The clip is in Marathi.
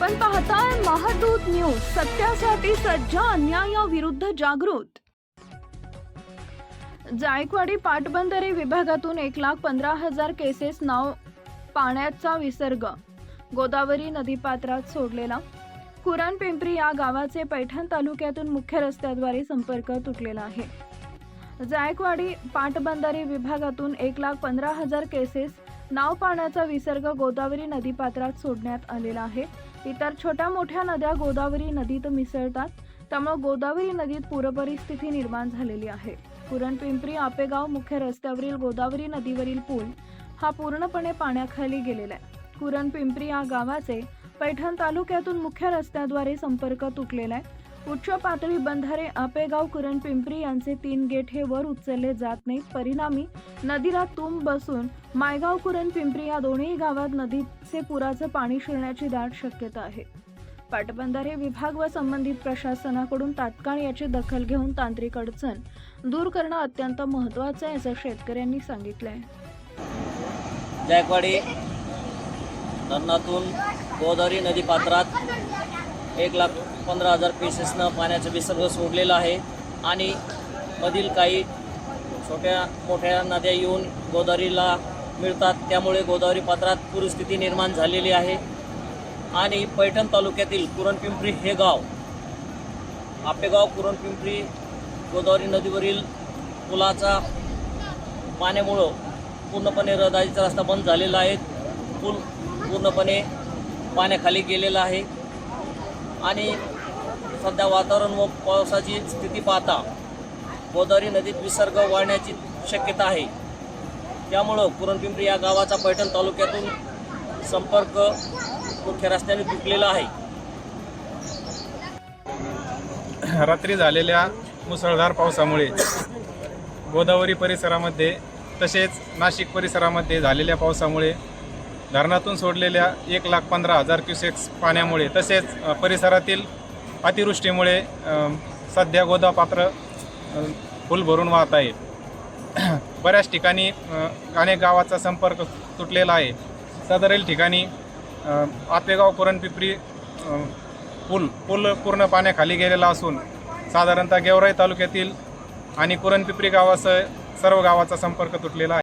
आपण पाहताय महादूत न्यूज सत्यासाठी सज्ज अन्यायाविरुद्ध जागृत. जायकवाडी पाटबंधारे विभागातून एक लाख पंधरा हजार केसेस नाव पाण्याचा विसर्ग. गोदावरी नदीपात्रात सोडलेला. कुरान पिंपरी या गावाचे पैठण तालुक्यातून मुख्य रस्त्याद्वारे संपर्क तुटलेला आहे. जायकवाडी पाटबंधारे विभागातून एक लाख पंधरा हजार केसेस नाव पाण्याचा विसर्ग गोदावरी नदीपात्रात सोडण्यात आलेला आहे. इतर छोट्या मोठ्या नद्या गोदावरी नदीत मिसळतात त्यामुळे गोदावरी नदीत पूरपरिस्थिती निर्माण झालेली आहे. पुरणपिंपरी आपेगाव मुख्य रस्त्यावरील गोदावरी नदीवरील पूल हा पूर्णपणे पाण्याखाली गेलेला आहे. कुरणपिंपरी या गावाचे पैठण तालुक्यातून मुख्य रस्त्याद्वारे संपर्क तुटलेला आहे. उच्च पातळी बंधारे आपेगाव कुरणपिंपरी यांचे तीन गेट हे वर उचलले जात नाहीत. परिणामी नदीला तुंब बसून मायगाव कुरण पिंपरी या दोन्ही गावात नदीत नदीचे पुराचं पाणी शिरण्याची दाट शक्यता आहे. पाटबंधारे विभाग व संबंधित प्रशासनाकडून तात्काळ याची दखल घेऊन तांत्रिक अडचण दूर करणं अत्यंत महत्त्वाचं आहे असं शेतकऱ्यांनी सांगितलंय. जायकवाडी धरणातून गोदावरी नदी पात्रात एक लाख पंधरा हजार पीसेसनं पाण्याचा विसर्ग सोडलेला आहे आणि मधील काही छोट्या मोठ्या नद्या येऊन गोदावरीला मिळतात. त्यामुळे गोदावरी पात्रात पूरस्थिती निर्माण झालेली आहे. आणि पैठण तालुक्यातील कुरणपिंपरी हे गाव आपेगाव कुरणपिंपरी गोदावरी नदीवरील पुलाचा पाण्यामुळं पूर्णपणे रहदारीचा रस्ता बंद झालेला आहे. पूल पूर्णपणे पाण्याखाली गेलेला आहे. आणि सध्या वातावरण व पावसाची स्थिती पाहता गोदावरी नदीत विसर्ग वाढण्याची शक्यता आहे. त्यामुळं पुरणपिंपरी या गावाचा पैठण तालुक्यातून संपर्क मुख्य रस्त्याने तुटलेला आहे. रात्री झालेल्या मुसळधार पावसामुळे गोदावरी परिसरामध्ये तसेच नाशिक परिसरामध्ये झालेल्या पावसामुळे धरणातून सोडलेल्या एक लाख पंधरा हजार क्युसेक्स पाण्यामुळे तसेच परिसरातील अतिवृष्टीमुळे सध्या गोदापात्र फुल भरून वाहत आहे बऱ्याच ठिकाणी अनेक गावाचा संपर्क तुटलेला आहे. सदरील ठिकाणी आपेगाव कुरणपिपरी पूल पूल पूर्ण पाण्याखाली गेलेला असून साधारणतः गेवराई तालुक्यातील आणि कुरणपिपरी गावासह सर्व गावाचा संपर्क तुटलेला आहे.